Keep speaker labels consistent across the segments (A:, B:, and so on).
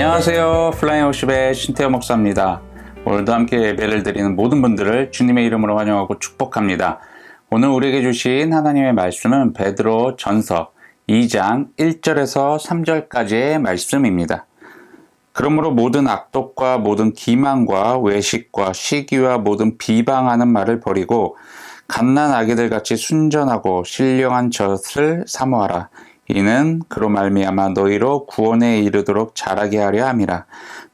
A: 안녕하세요. 플라잉 오십의 신태호 목사입니다. 오늘도 함께 예배를 드리는 모든 분들을 주님의 이름으로 환영하고 축복합니다. 오늘 우리에게 주신 하나님의 말씀은 베드로 전서 2장 1절에서 3절까지의 말씀입니다. 그러므로 모든 악독과 모든 기만과 외식과 시기와 모든 비방하는 말을 버리고 갓난 아기들 같이 순전하고 신령한 젖을 사모하라. 이는 그로 말미암아 너희로 구원에 이르도록 자라게 하려 함이라.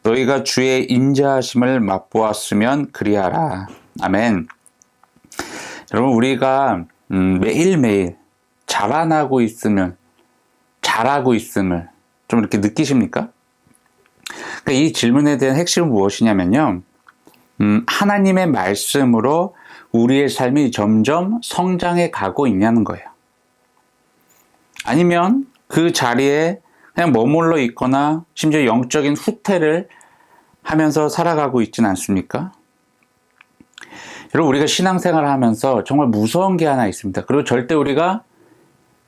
A: 너희가 주의 인자하심을 맛보았으면 그리하라. 아멘. 여러분 우리가 음, 매일매일 자라나고 있으면 잘하고 있음을 좀 이렇게 느끼십니까? 그러니까 이 질문에 대한 핵심은 무엇이냐면요. 음, 하나님의 말씀으로 우리의 삶이 점점 성장해 가고 있냐는 거예요. 아니면 그 자리에 그냥 머물러 있거나 심지어 영적인 후퇴를 하면서 살아가고 있지는 않습니까? 여러분 우리가 신앙생활을 하면서 정말 무서운 게 하나 있습니다. 그리고 절대 우리가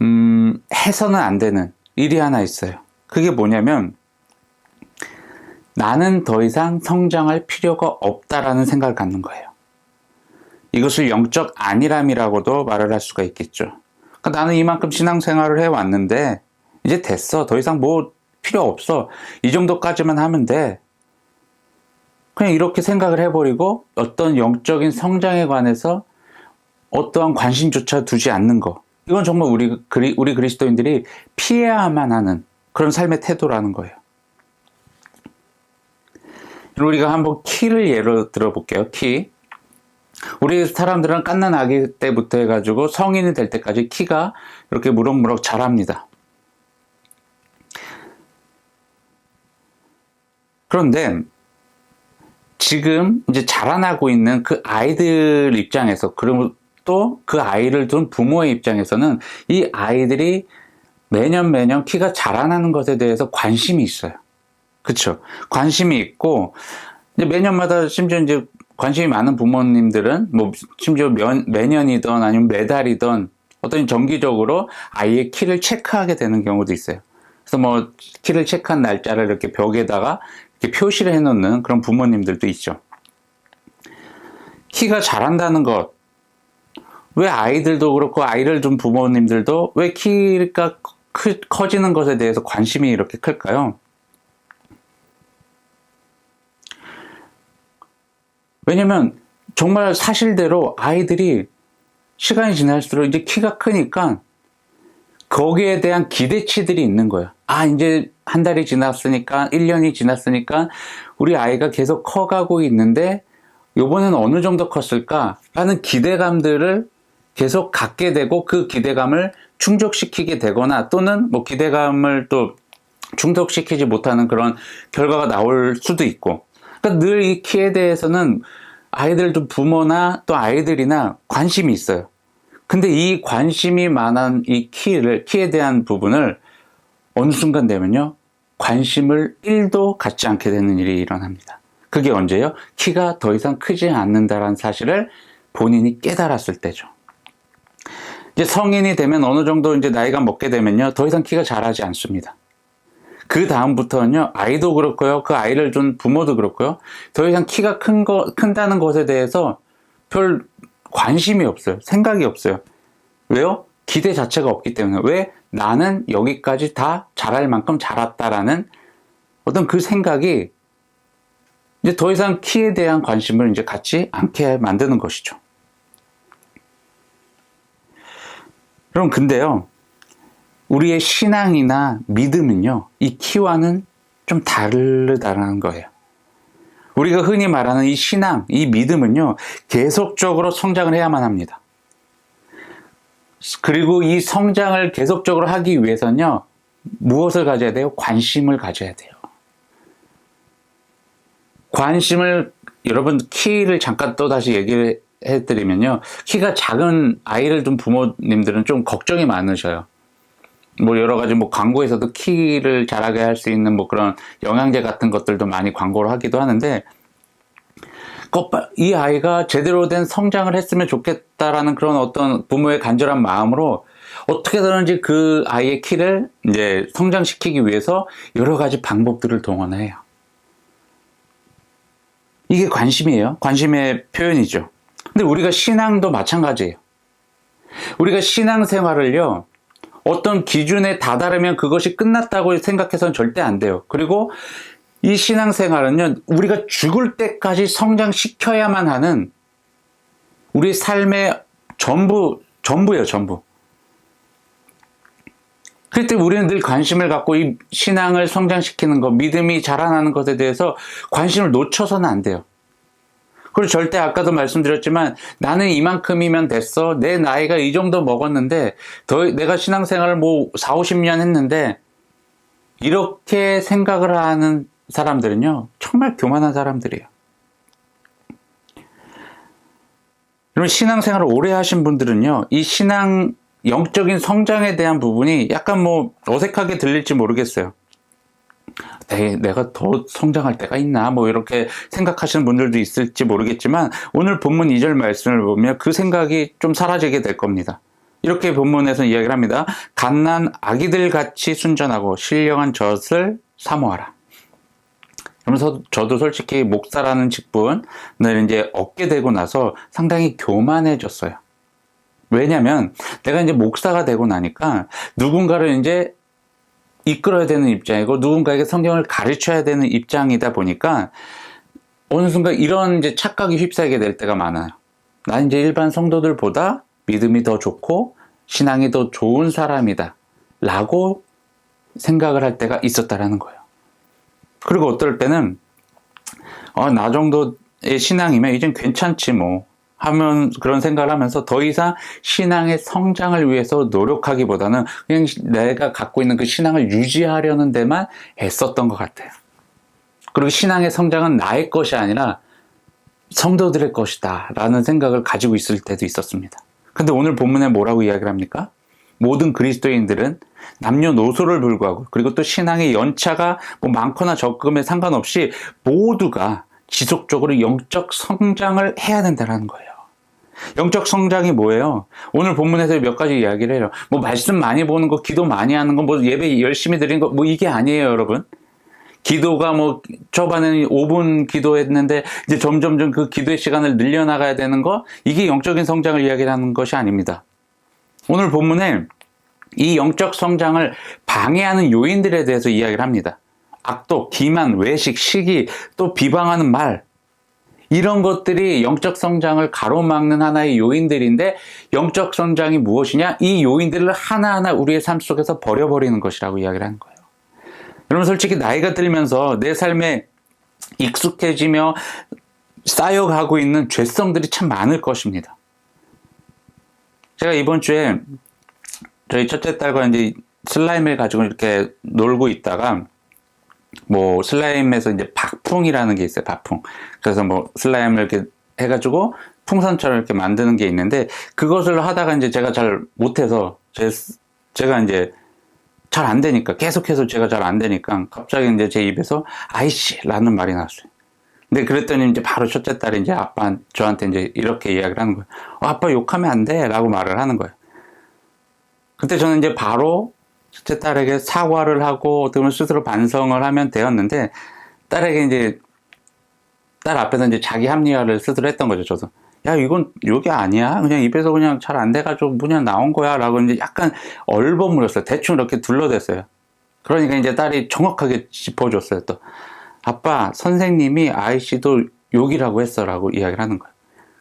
A: 음, 해서는 안 되는 일이 하나 있어요. 그게 뭐냐면 나는 더 이상 성장할 필요가 없다라는 생각을 갖는 거예요. 이것을 영적 안일함이라고도 말을 할 수가 있겠죠. 그러니까 나는 이만큼 신앙생활을 해왔는데 이제 됐어. 더 이상 뭐 필요 없어. 이 정도까지만 하면 돼. 그냥 이렇게 생각을 해버리고 어떤 영적인 성장에 관해서 어떠한 관심조차 두지 않는 거. 이건 정말 우리, 우리 그리스도인들이 피해야만 하는 그런 삶의 태도라는 거예요. 우리가 한번 키를 예로 들어볼게요. 키. 우리 사람들은 깐난 아기 때부터 해가지고 성인이 될 때까지 키가 이렇게 무럭무럭 자랍니다. 그런데 지금 이제 자라나고 있는 그 아이들 입장에서 그리고 또 그 아이를 둔 부모의 입장에서는 이 아이들이 매년 매년 키가 자라나는 것에 대해서 관심이 있어요. 그쵸? 관심이 있고 매년마다 심지어 이제 관심이 많은 부모님들은 뭐 심지어 면, 매년이던 아니면 매달이던 어떤 정기적으로 아이의 키를 체크하게 되는 경우도 있어요. 그래서 뭐 키를 체크한 날짜를 이렇게 벽에다가 이렇게 표시를 해놓는 그런 부모님들도 있죠. 키가 자란다는 것. 왜 아이들도 그렇고 아이를 둔 부모님들도 왜 키가 크, 커지는 것에 대해서 관심이 이렇게 클까요? 왜냐면 정말 사실대로 아이들이 시간이 지날수록 이제 키가 크니까 거기에 대한 기대치들이 있는 거예요. 아, 이제 한 달이 지났으니까, 1년이 지났으니까, 우리 아이가 계속 커가고 있는데, 요번엔 어느 정도 컸을까? 라는 기대감들을 계속 갖게 되고, 그 기대감을 충족시키게 되거나, 또는 뭐 기대감을 또 충족시키지 못하는 그런 결과가 나올 수도 있고, 그러니까 늘 이 키에 대해서는 아이들도 부모나 또 아이들이나 관심이 있어요. 근데 이 관심이 많은 이 키를, 키에 대한 부분을 어느 순간 되면요. 관심을 1도 갖지 않게 되는 일이 일어납니다. 그게 언제요? 키가 더 이상 크지 않는다는 사실을 본인이 깨달았을 때죠. 이제 성인이 되면 어느 정도 이제 나이가 먹게 되면요. 더 이상 키가 자라지 않습니다. 그 다음부터는요, 아이도 그렇고요, 그 아이를 둔 부모도 그렇고요, 더 이상 키가 큰 거, 큰다는 것에 대해서 별 관심이 없어요. 생각이 없어요. 왜요? 기대 자체가 없기 때문에. 왜? 나는 여기까지 다 자랄 만큼 자랐다라는 어떤 그 생각이 이제 더 이상 키에 대한 관심을 이제 갖지 않게 만드는 것이죠. 여러분, 근데요, 우리의 신앙이나 믿음은요, 이 키와는 좀 다르다는 거예요. 우리가 흔히 말하는 이 신앙, 이 믿음은요, 계속적으로 성장을 해야만 합니다. 그리고 이 성장을 계속적으로 하기 위해서는요, 무엇을 가져야 돼요? 관심을 가져야 돼요. 관심을, 여러분, 키를 잠깐 또 다시 얘기를 해드리면요, 키가 작은 아이를 둔 부모님들은 좀 걱정이 많으셔요. 뭐 여러 가지 뭐 광고에서도 키를 자라게 할 수 있는 뭐 그런 영양제 같은 것들도 많이 광고를 하기도 하는데 이 아이가 제대로 된 성장을 했으면 좋겠다라는 그런 어떤 부모의 간절한 마음으로 어떻게든지 그 아이의 키를 이제 성장시키기 위해서 여러 가지 방법들을 동원해요. 이게 관심이에요. 관심의 표현이죠. 근데 우리가 신앙도 마찬가지예요. 우리가 신앙생활을요, 어떤 기준에 다다르면 그것이 끝났다고 생각해서는 절대 안 돼요. 그리고 이 신앙생활은요, 우리가 죽을 때까지 성장시켜야만 하는 우리 삶의 전부, 전부예요, 전부. 그때 우리는 늘 관심을 갖고 이 신앙을 성장시키는 것, 믿음이 자라나는 것에 대해서 관심을 놓쳐서는 안 돼요. 그리고 절대 아까도 말씀드렸지만 나는 이만큼이면 됐어. 내 나이가 이 정도 먹었는데 더 내가 신앙생활을 뭐 4, 50년 했는데 이렇게 생각을 하는 사람들은요. 정말 교만한 사람들이에요. 여러분 신앙생활을 오래 하신 분들은요. 이 신앙 영적인 성장에 대한 부분이 약간 뭐 어색하게 들릴지 모르겠어요. 내, 내가 더 성장할 때가 있나 뭐 이렇게 생각하시는 분들도 있을지 모르겠지만 오늘 본문 2절 말씀을 보면 그 생각이 좀 사라지게 될 겁니다. 이렇게 본문에서 이야기를 합니다. 갓난 아기들 같이 순전하고 신령한 젖을 사모하라. 그러면서 저도 솔직히 목사라는 직분을 이제 얻게 되고 나서 상당히 교만해졌어요. 왜냐면 내가 이제 목사가 되고 나니까 누군가를 이제 이끌어야 되는 입장이고 누군가에게 성경을 가르쳐야 되는 입장이다 보니까 어느 순간 이런 이제 착각이 휩싸이게 될 때가 많아요. 난 이제 일반 성도들보다 믿음이 더 좋고 신앙이 더 좋은 사람이다. 라고 생각을 할 때가 있었다라는 거예요. 그리고 어떨 때는 어, 나 정도의 신앙이면 이젠 괜찮지 뭐 하면 그런 생각을 하면서 더 이상 신앙의 성장을 위해서 노력하기보다는 그냥 내가 갖고 있는 그 신앙을 유지하려는 데만 애썼던 것 같아요. 그리고 신앙의 성장은 나의 것이 아니라 성도들의 것이다 라는 생각을 가지고 있을 때도 있었습니다. 근데 오늘 본문에 뭐라고 이야기를 합니까? 모든 그리스도인들은 남녀노소를 불구하고 그리고 또 신앙의 연차가 뭐 많거나 적음에 상관없이 모두가 지속적으로 영적 성장을 해야 된다는 거예요. 영적 성장이 뭐예요? 오늘 본문에서 몇 가지 이야기를 해요. 뭐 말씀 많이 보는 거, 기도 많이 하는 거, 뭐 예배 열심히 드리는 거, 뭐 이게 아니에요, 여러분. 기도가 뭐 초반에는 5분 기도했는데 이제 점점점 그 기도의 시간을 늘려나가야 되는 거, 이게 영적인 성장을 이야기하는 것이 아닙니다. 오늘 본문에 이 영적 성장을 방해하는 요인들에 대해서 이야기를 합니다. 악독, 기만, 외식, 시기, 또 비방하는 말, 이런 것들이 영적 성장을 가로막는 하나의 요인들인데 영적 성장이 무엇이냐? 이 요인들을 하나하나 우리의 삶 속에서 버려버리는 것이라고 이야기를 하는 거예요. 여러분 솔직히 나이가 들면서 내 삶에 익숙해지며 쌓여가고 있는 죄성들이 참 많을 것입니다. 제가 이번 주에 저희 첫째 딸과 이제 슬라임을 가지고 이렇게 놀고 있다가 뭐 슬라임에서 이제 박풍이라는 게 있어요. 박풍. 그래서 뭐 슬라임을 이렇게 해가지고 풍선처럼 이렇게 만드는 게 있는데 그것을 하다가 이제 제가 잘 못해서 제, 제가 이제 잘 안 되니까 계속해서 제가 잘 안 되니까 갑자기 이제 제 입에서 아이씨라는 말이 나왔어요. 근데 그랬더니 이제 바로 첫째 딸이 이제 아빠 저한테 이제 이렇게 이야기를 하는 거예요. 어, 아빠 욕하면 안 돼. 라고 말을 하는 거예요. 그때 저는 이제 바로 첫째 딸에게 사과를 하고 어떻게 스스로 반성을 하면 되었는데 딸에게 이제 딸 앞에서 이제 자기 합리화를 스스로 했던 거죠. 저도 야 이건 욕이 아니야. 그냥 입에서 그냥 잘 안 돼가지고 그냥 나온 거야라고 이제 약간 얼버무렸어요. 대충 이렇게 둘러댔어요. 그러니까 이제 딸이 정확하게 짚어줬어요. 또 아빠 선생님이 아이 씨도 욕이라고 했어라고 이야기를 하는 거예요.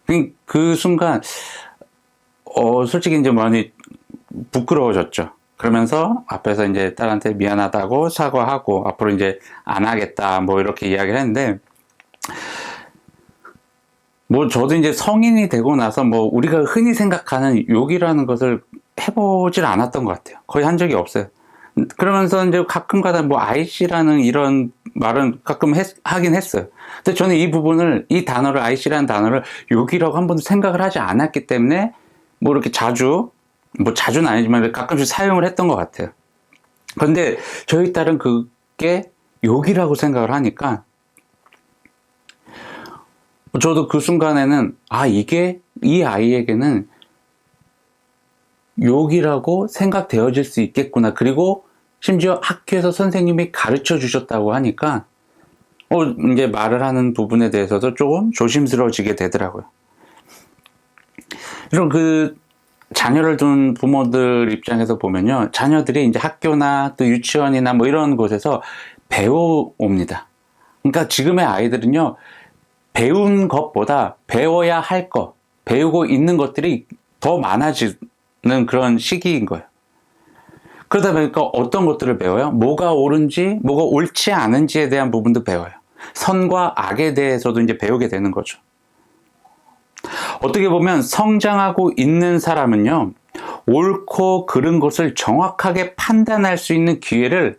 A: 그, 그 순간 어 솔직히 이제 많이 부끄러워졌죠. 그러면서 앞에서 이제 딸한테 미안하다고 사과하고 앞으로 이제 안 하겠다 뭐 이렇게 이야기를 했는데 뭐 저도 이제 성인이 되고 나서 뭐 우리가 흔히 생각하는 욕이라는 것을 해보질 않았던 것 같아요. 거의 한 적이 없어요. 그러면서 이제 가끔가다 뭐 아이씨라는 이런 말은 가끔 했, 하긴 했어요. 근데 저는 이 부분을 이 단어를 아이씨라는 단어를 욕이라고 한 번도 생각을 하지 않았기 때문에 뭐 이렇게 자주 뭐 자주는 아니지만 가끔씩 사용을 했던 것 같아요. 그런데 저희 딸은 그게 욕이라고 생각을 하니까 저도 그 순간에는 아 이게 이 아이에게는 욕이라고 생각되어질 수 있겠구나. 그리고 심지어 학교에서 선생님이 가르쳐 주셨다고 하니까 어, 이제 말을 하는 부분에 대해서도 조금 조심스러워지게 되더라고요. 이런 그 자녀를 둔 부모들 입장에서 보면요. 자녀들이 이제 학교나 또 유치원이나 뭐 이런 곳에서 배워옵니다. 그러니까 지금의 아이들은요. 배운 것보다 배워야 할 것, 배우고 있는 것들이 더 많아지는 그런 시기인 거예요. 그러다 보니까 어떤 것들을 배워요? 뭐가 옳은지, 뭐가 옳지 않은지에 대한 부분도 배워요. 선과 악에 대해서도 이제 배우게 되는 거죠. 어떻게 보면 성장하고 있는 사람은요, 옳고 그른 것을 정확하게 판단할 수 있는 기회를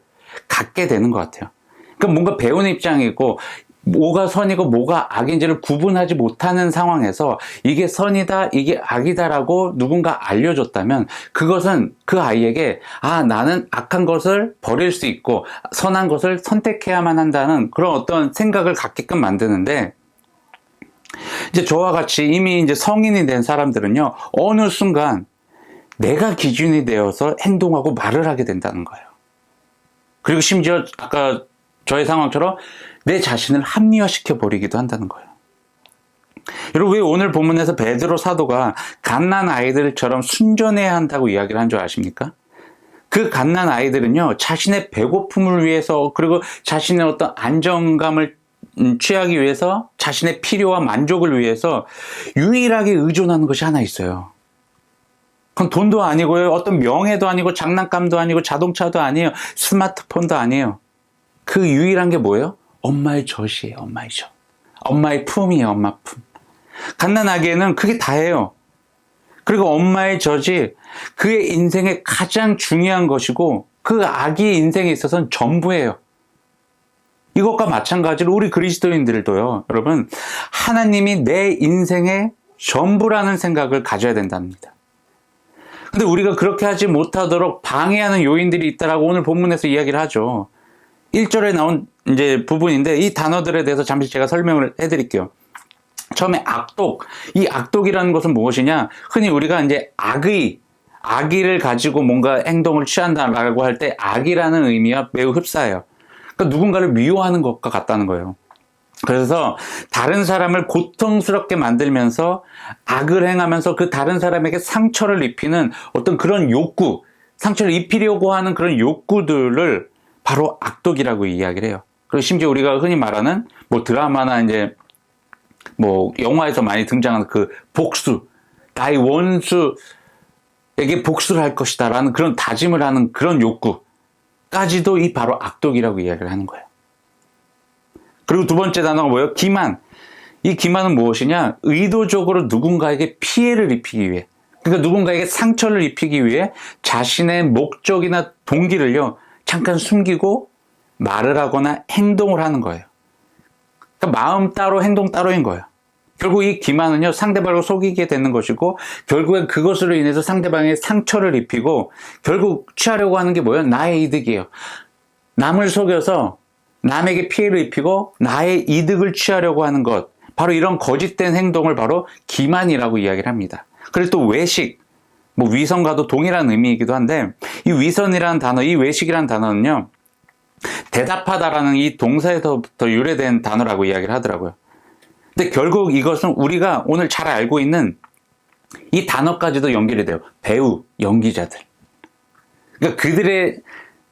A: 갖게 되는 것 같아요. 그러니까 뭔가 배우는 입장이고, 뭐가 선이고 뭐가 악인지를 구분하지 못하는 상황에서 이게 선이다, 이게 악이다라고 누군가 알려줬다면 그것은 그 아이에게 아, 나는 악한 것을 버릴 수 있고 선한 것을 선택해야만 한다는 그런 어떤 생각을 갖게끔 만드는데 이제 저와 같이 이미 이제 성인이 된 사람들은요, 어느 순간 내가 기준이 되어서 행동하고 말을 하게 된다는 거예요. 그리고 심지어 아까 저의 상황처럼 내 자신을 합리화시켜 버리기도 한다는 거예요. 여러분 왜 오늘 본문에서 베드로 사도가 갓난 아이들처럼 순전해야 한다고 이야기를 한 줄 아십니까? 그 갓난 아이들은요 자신의 배고픔을 위해서 그리고 자신의 어떤 안정감을 음, 취하기 위해서 자신의 필요와 만족을 위해서 유일하게 의존하는 것이 하나 있어요. 그건 돈도 아니고요. 어떤 명예도 아니고 장난감도 아니고 자동차도 아니에요. 스마트폰도 아니에요. 그 유일한 게 뭐예요? 엄마의 젖이에요. 엄마의 젖. 엄마의 품이에요. 엄마 품. 갓난아기에는 그게 다예요. 그리고 엄마의 젖이 그의 인생의 가장 중요한 것이고 그 아기의 인생에 있어서는 전부예요. 이것과 마찬가지로 우리 그리스도인들도요, 여러분, 하나님이 내 인생의 전부라는 생각을 가져야 된답니다. 근데 우리가 그렇게 하지 못하도록 방해하는 요인들이 있다라고 오늘 본문에서 이야기를 하죠. 1절에 나온 이제 부분인데 이 단어들에 대해서 잠시 제가 설명을 해 드릴게요. 처음에 악독. 이 악독이라는 것은 무엇이냐? 흔히 우리가 이제 악의, 악의를 가지고 뭔가 행동을 취한다라고 할 때 악이라는 의미와 매우 흡사해요. 그러니까 누군가를 미워하는 것과 같다는 거예요. 그래서 다른 사람을 고통스럽게 만들면서 악을 행하면서 그 다른 사람에게 상처를 입히는 어떤 그런 욕구, 상처를 입히려고 하는 그런 욕구들을 바로 악독이라고 이야기를 해요. 그리고 심지어 우리가 흔히 말하는 뭐 드라마나 이제 뭐 영화에서 많이 등장하는 그 복수, 나의 원수에게 복수를 할 것이다라는 그런 다짐을 하는 그런 욕구. 까지도 이 바로 악독이라고 이야기를 하는 거예요. 그리고 두 번째 단어가 뭐예요? 기만. 이 기만은 무엇이냐? 의도적으로 누군가에게 피해를 입히기 위해. 그러니까 누군가에게 상처를 입히기 위해 자신의 목적이나 동기를요, 잠깐 숨기고 말을 하거나 행동을 하는 거예요. 그러니까 마음 따로 행동 따로인 거예요. 결국 이 기만은요, 상대방을 속이게 되는 것이고, 결국엔 그것으로 인해서 상대방의 상처를 입히고, 결국 취하려고 하는 게 뭐예요? 나의 이득이에요. 남을 속여서 남에게 피해를 입히고, 나의 이득을 취하려고 하는 것. 바로 이런 거짓된 행동을 바로 기만이라고 이야기를 합니다. 그리고 또 외식. 뭐 위선과도 동일한 의미이기도 한데, 이 위선이라는 단어, 이 외식이라는 단어는요, 대답하다라는 이 동사에서부터 유래된 단어라고 이야기를 하더라고요. 근데 결국 이것은 우리가 오늘 잘 알고 있는 이 단어까지도 연결이 돼요. 배우, 연기자들. 그러니까 그들의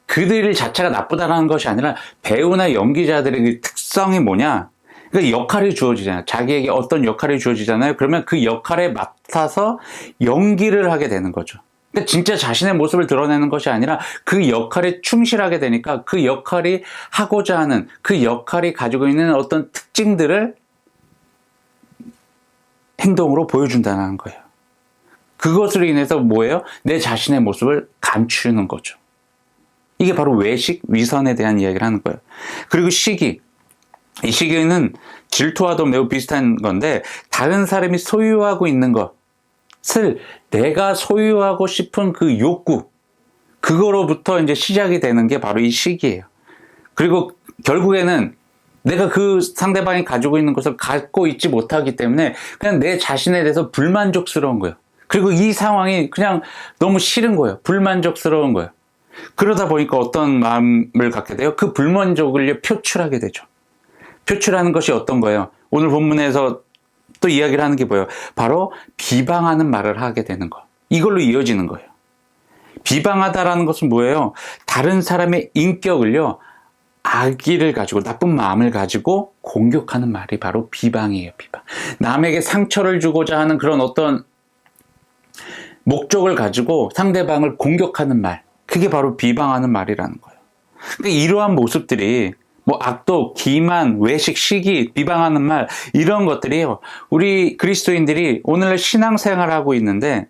A: 그들 자체가 나쁘다라는 것이 아니라 배우나 연기자들의 그 특성이 뭐냐? 그러니까 역할이 주어지잖아요. 자기에게 어떤 역할이 주어지잖아요. 그러면 그 역할에 맡아서 연기를 하게 되는 거죠. 그러니까 진짜 자신의 모습을 드러내는 것이 아니라 그 역할에 충실하게 되니까 그 역할이 하고자 하는 그 역할이 가지고 있는 어떤 특징들을 행동으로 보여준다는 거예요. 그것으로 인해서 뭐예요? 내 자신의 모습을 감추는 거죠. 이게 바로 외식, 위선에 대한 이야기를 하는 거예요. 그리고 시기. 이 시기는 질투와도 매우 비슷한 건데, 다른 사람이 소유하고 있는 것을 내가 소유하고 싶은 그 욕구, 그거로부터 이제 시작이 되는 게 바로 이 시기예요. 그리고 결국에는 내가 그 상대방이 가지고 있는 것을 갖고 있지 못하기 때문에 그냥 내 자신에 대해서 불만족스러운 거예요. 그리고 이 상황이 그냥 너무 싫은 거예요. 불만족스러운 거예요. 그러다 보니까 어떤 마음을 갖게 돼요? 그 불만족을 표출하게 되죠. 표출하는 것이 어떤 거예요? 오늘 본문에서 또 이야기를 하는 게 뭐예요? 바로 비방하는 말을 하게 되는 거. 이걸로 이어지는 거예요. 비방하다라는 것은 뭐예요? 다른 사람의 인격을요, 악의를 가지고, 나쁜 마음을 가지고 공격하는 말이 바로 비방이에요, 비방. 남에게 상처를 주고자 하는 그런 어떤 목적을 가지고 상대방을 공격하는 말. 그게 바로 비방하는 말이라는 거예요. 그러니까 이러한 모습들이 뭐 악독, 기만, 외식, 시기, 비방하는 말 이런 것들이요. 우리 그리스도인들이 오늘 신앙생활하고 있는데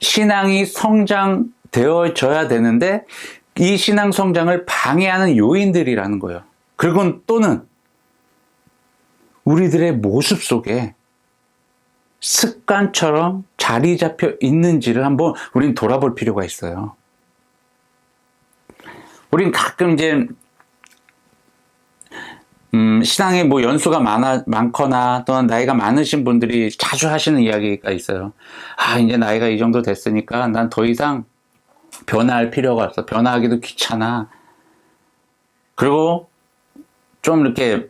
A: 신앙이 성장되어져야 되는데 이 신앙 성장을 방해하는 요인들이라는 거예요. 그리고 또는 우리들의 모습 속에 습관처럼 자리 잡혀 있는지를 한번 우린 돌아볼 필요가 있어요. 우린 가끔 이제 음, 신앙에 뭐 연수가 많아, 많거나 또는 나이가 많으신 분들이 자주 하시는 이야기가 있어요. 아, 이제 나이가 이 정도 됐으니까 난 더 이상 변화할 필요가 없어. 변화하기도 귀찮아. 그리고 좀 이렇게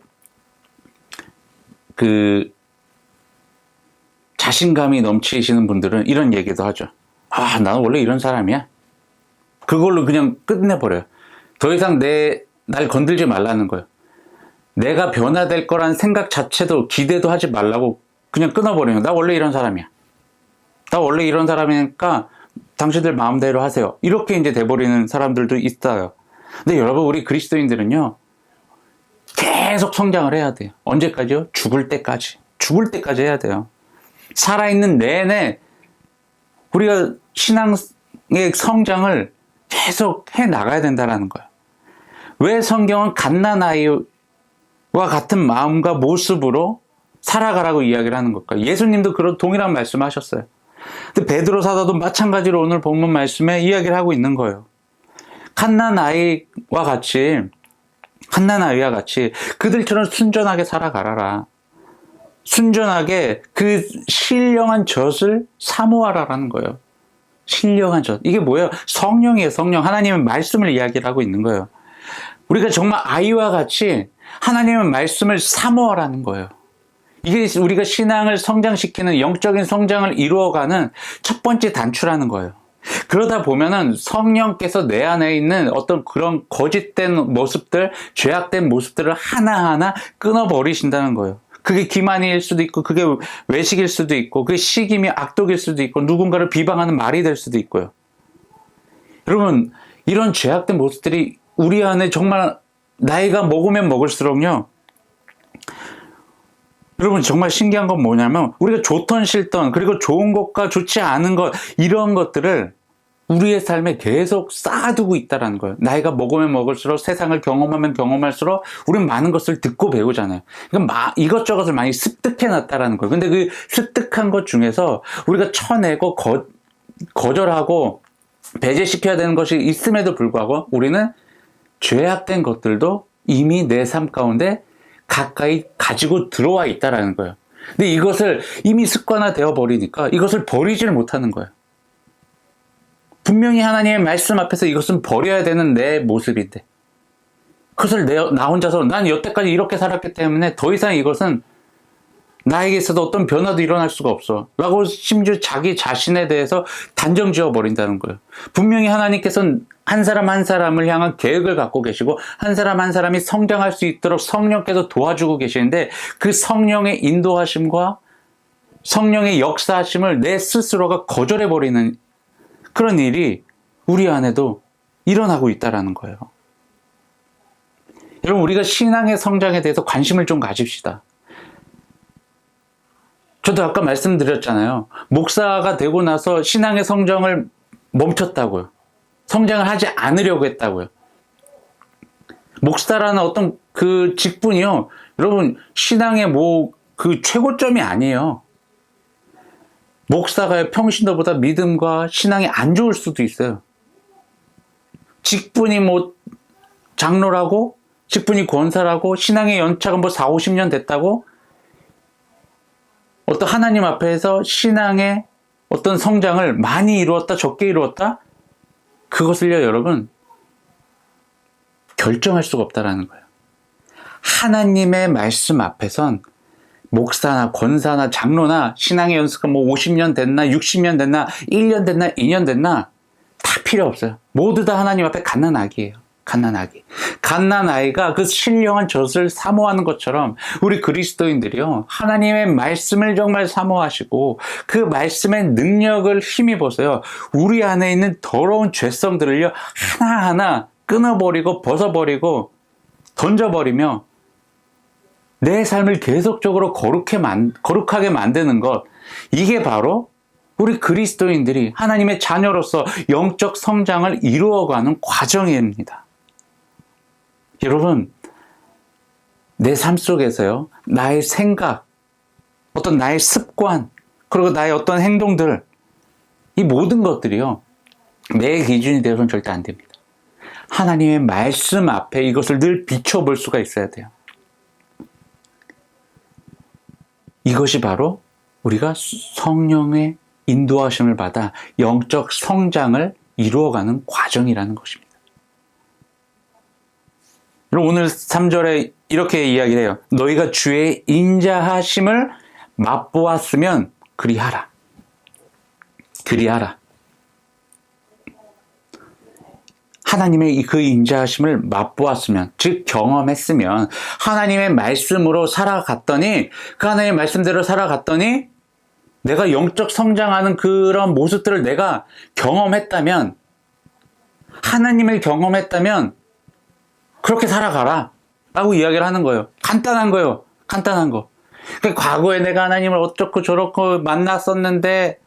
A: 그 자신감이 넘치시는 분들은 이런 얘기도 하죠. 아, 나는 원래 이런 사람이야. 그걸로 그냥 끝내버려요. 더 이상 내, 날 건들지 말라는 거예요. 내가 변화될 거란 생각 자체도 기대도 하지 말라고 그냥 끊어버리는 나 원래 이런 사람이야. 나 원래 이런 사람이니까 당신들 마음대로 하세요. 이렇게 이제 돼버리는 사람들도 있어요. 근데 여러분, 우리 그리스도인들은요, 계속 성장을 해야 돼요. 언제까지요? 죽을 때까지. 죽을 때까지 해야 돼요. 살아있는 내내 우리가 신앙의 성장을 계속 해 나가야 된다는 거예요. 왜 성경은 갓난아이와 같은 마음과 모습으로 살아가라고 이야기를 하는 걸까요? 예수님도 그런 동일한 말씀을 하셨어요. 근데 베드로 사도도 마찬가지로 오늘 본문 말씀에 이야기를 하고 있는 거예요. 갓난아이와 같이 갓난아이와 같이 그들처럼 순전하게 살아가라라. 순전하게 그 신령한 젖을 사모하라라는 거예요. 신령한 젖. 이게 뭐예요? 성령이에요, 성령. 하나님의 말씀을 이야기를 하고 있는 거예요. 우리가 정말 아이와 같이 하나님의 말씀을 사모하라는 거예요. 이게 우리가 신앙을 성장시키는 영적인 성장을 이루어가는 첫 번째 단추라는 거예요. 그러다 보면은 성령께서 내 안에 있는 어떤 그런 거짓된 모습들, 죄악된 모습들을 하나하나 끊어버리신다는 거예요. 그게 기만일 수도 있고, 그게 외식일 수도 있고, 그게 시기며 악독일 수도 있고, 누군가를 비방하는 말이 될 수도 있고요. 여러분, 이런 죄악된 모습들이 우리 안에 정말 나이가 먹으면 먹을수록요, 여러분 정말 신기한 건 뭐냐면 우리가 좋던 싫던 그리고 좋은 것과 좋지 않은 것 이런 것들을 우리의 삶에 계속 쌓아두고 있다는 거예요. 나이가 먹으면 먹을수록 세상을 경험하면 경험할수록 우리는 많은 것을 듣고 배우잖아요. 그러니까 이것저것을 많이 습득해 놨다라는 거예요. 근데 그 습득한 것 중에서 우리가 쳐내고 거, 거절하고 배제시켜야 되는 것이 있음에도 불구하고 우리는 죄악된 것들도 이미 내 삶 가운데 가까이 가지고 들어와 있다라는 거예요. 근데 이것을 이미 습관화 되어 버리니까 이것을 버리지를 못하는 거예요. 분명히 하나님의 말씀 앞에서 이것은 버려야 되는 내 모습인데 그것을 내, 나 혼자서 난 여태까지 이렇게 살았기 때문에 더 이상 이것은 나에게 있어도 어떤 변화도 일어날 수가 없어. 라고 심지어 자기 자신에 대해서 단정 지어 버린다는 거예요. 분명히 하나님께서는 한 사람 한 사람을 향한 계획을 갖고 계시고 한 사람 한 사람이 성장할 수 있도록 성령께서 도와주고 계시는데 그 성령의 인도하심과 성령의 역사하심을 내 스스로가 거절해 버리는 그런 일이 우리 안에도 일어나고 있다라는 거예요. 여러분, 우리가 신앙의 성장에 대해서 관심을 좀 가집시다. 저도 아까 말씀드렸잖아요. 목사가 되고 나서 신앙의 성장을 멈췄다고요. 성장을 하지 않으려고 했다고요. 목사라는 어떤 그 직분이요. 여러분, 신앙의 뭐, 그 최고점이 아니에요. 목사가 평신도보다 믿음과 신앙이 안 좋을 수도 있어요. 직분이 뭐 장로라고 직분이 권사라고 신앙의 연차가 뭐 4, 50년 됐다고 어떤 하나님 앞에서 신앙의 어떤 성장을 많이 이루었다, 적게 이루었다? 그것을요, 여러분, 결정할 수가 없다라는 거예요. 하나님의 말씀 앞에선 목사나 권사나 장로나 신앙의 연수가 뭐 50년 됐나, 60년 됐나, 1년 됐나, 2년 됐나, 다 필요 없어요. 모두 다 하나님 앞에 갓난 아기예요. 갓난 아기. 갓난 아이가 그 신령한 젖을 사모하는 것처럼 우리 그리스도인들이요. 하나님의 말씀을 정말 사모하시고 그 말씀의 능력을 힘입어서요. 우리 안에 있는 더러운 죄성들을요. 하나하나 끊어버리고 벗어버리고 던져버리며 내 삶을 계속적으로 거룩해 만, 거룩하게 만드는 것. 이게 바로 우리 그리스도인들이 하나님의 자녀로서 영적 성장을 이루어가는 과정입니다. 여러분, 내 삶 속에서요, 나의 생각, 어떤 나의 습관, 그리고 나의 어떤 행동들, 이 모든 것들이요, 내 기준이 되어서는 절대 안 됩니다. 하나님의 말씀 앞에 이것을 늘 비춰볼 수가 있어야 돼요. 이것이 바로 우리가 성령의 인도하심을 받아 영적 성장을 이루어가는 과정이라는 것입니다. 오늘 3절에 이렇게 이야기를 해요. 너희가 주의 인자하심을 맛보았으면 그리하라. 그리하라. 하나님의 그 인자하심을 맛보았으면, 즉 경험했으면, 하나님의 말씀으로 살아갔더니, 그 하나님의 말씀대로 살아갔더니, 내가 영적 성장하는 그런 모습들을 내가 경험했다면, 하나님을 경험했다면, 그렇게 살아가라. 라고 이야기를 하는 거예요. 간단한 거예요. 간단한 거. 그 과거에 내가 하나님을 어쩌고 저렇고 만났었는데,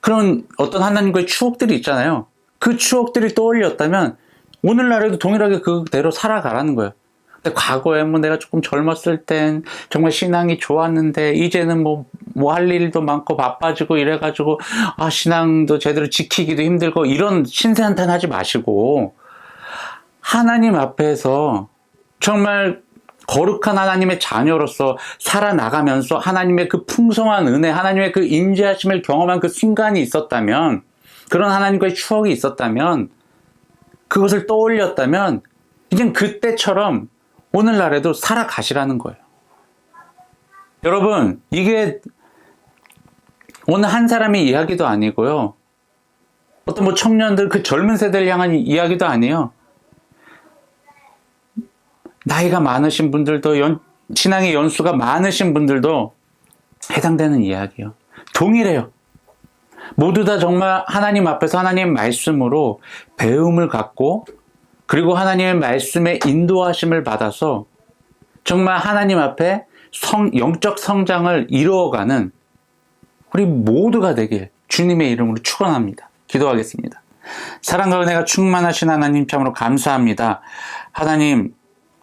A: 그런 어떤 하나님과의 추억들이 있잖아요. 그 추억들이 떠올렸다면, 오늘날에도 동일하게 그대로 살아가라는 거예요. 근데 과거에 뭐 내가 조금 젊었을 땐 정말 신앙이 좋았는데 이제는 뭐 뭐 할 일도 많고 바빠지고 이래가지고 아 신앙도 제대로 지키기도 힘들고 이런 신세한탄 하지 마시고 하나님 앞에서 정말 거룩한 하나님의 자녀로서 살아나가면서 하나님의 그 풍성한 은혜, 하나님의 그 인지하심을 경험한 그 순간이 있었다면 그런 하나님과의 추억이 있었다면 그것을 떠올렸다면 그냥 그때처럼 오늘날에도 살아가시라는 거예요. 여러분, 이게 오늘 한 사람의 이야기도 아니고요. 어떤 뭐 청년들, 그 젊은 세대를 향한 이야기도 아니에요. 나이가 많으신 분들도, 연, 신앙의 연수가 많으신 분들도 해당되는 이야기예요. 동일해요. 모두 다 정말 하나님 앞에서 하나님 말씀으로 배움을 갖고 그리고 하나님의 말씀에 인도하심을 받아서 정말 하나님 앞에 성, 영적 성장을 이루어가는 우리 모두가 되길 주님의 이름으로 축원합니다. 기도하겠습니다. 사랑과 은혜가 충만하신 하나님 참으로 감사합니다. 하나님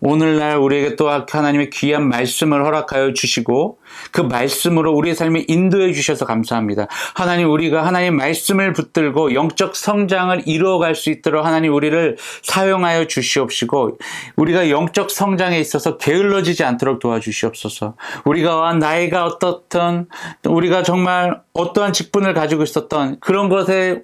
A: 오늘날 우리에게 또 하나님의 귀한 말씀을 허락하여 주시고 그 말씀으로 우리의 삶에 인도해 주셔서 감사합니다. 하나님 우리가 하나님 말씀을 붙들고 영적 성장을 이루어갈 수 있도록 하나님 우리를 사용하여 주시옵시고 우리가 영적 성장에 있어서 게을러지지 않도록 도와주시옵소서. 우리가 나이가 어떻든 우리가 정말 어떠한 직분을 가지고 있었던 그런 것에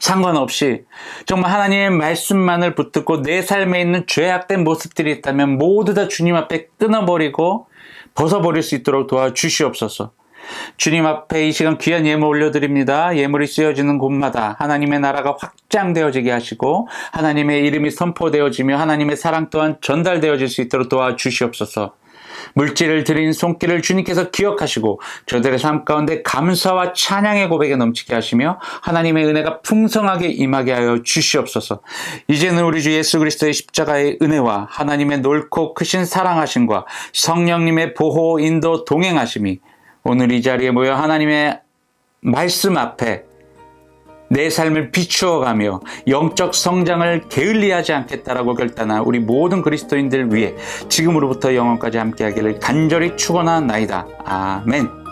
A: 상관없이 정말 하나님의 말씀만을 붙들고 내 삶에 있는 죄악된 모습들이 있다면 모두 다 주님 앞에 끊어버리고 벗어버릴 수 있도록 도와주시옵소서. 주님 앞에 이 시간 귀한 예물 올려드립니다. 예물이 쓰여지는 곳마다 하나님의 나라가 확장되어지게 하시고 하나님의 이름이 선포되어지며 하나님의 사랑 또한 전달되어질 수 있도록 도와주시옵소서. 물질을 드린 손길을 주님께서 기억하시고 저들의 삶 가운데 감사와 찬양의 고백에 넘치게 하시며 하나님의 은혜가 풍성하게 임하게 하여 주시옵소서. 이제는 우리 주 예수 그리스도의 십자가의 은혜와 하나님의 넓고 크신 사랑하심과 성령님의 보호, 인도, 동행하심이 오늘 이 자리에 모여 하나님의 말씀 앞에 내 삶을 비추어가며 영적 성장을 게을리하지 않겠다라고 결단한 우리 모든 그리스도인들 위해 지금으로부터 영원까지 함께하기를 간절히 축원하나이다. 아멘.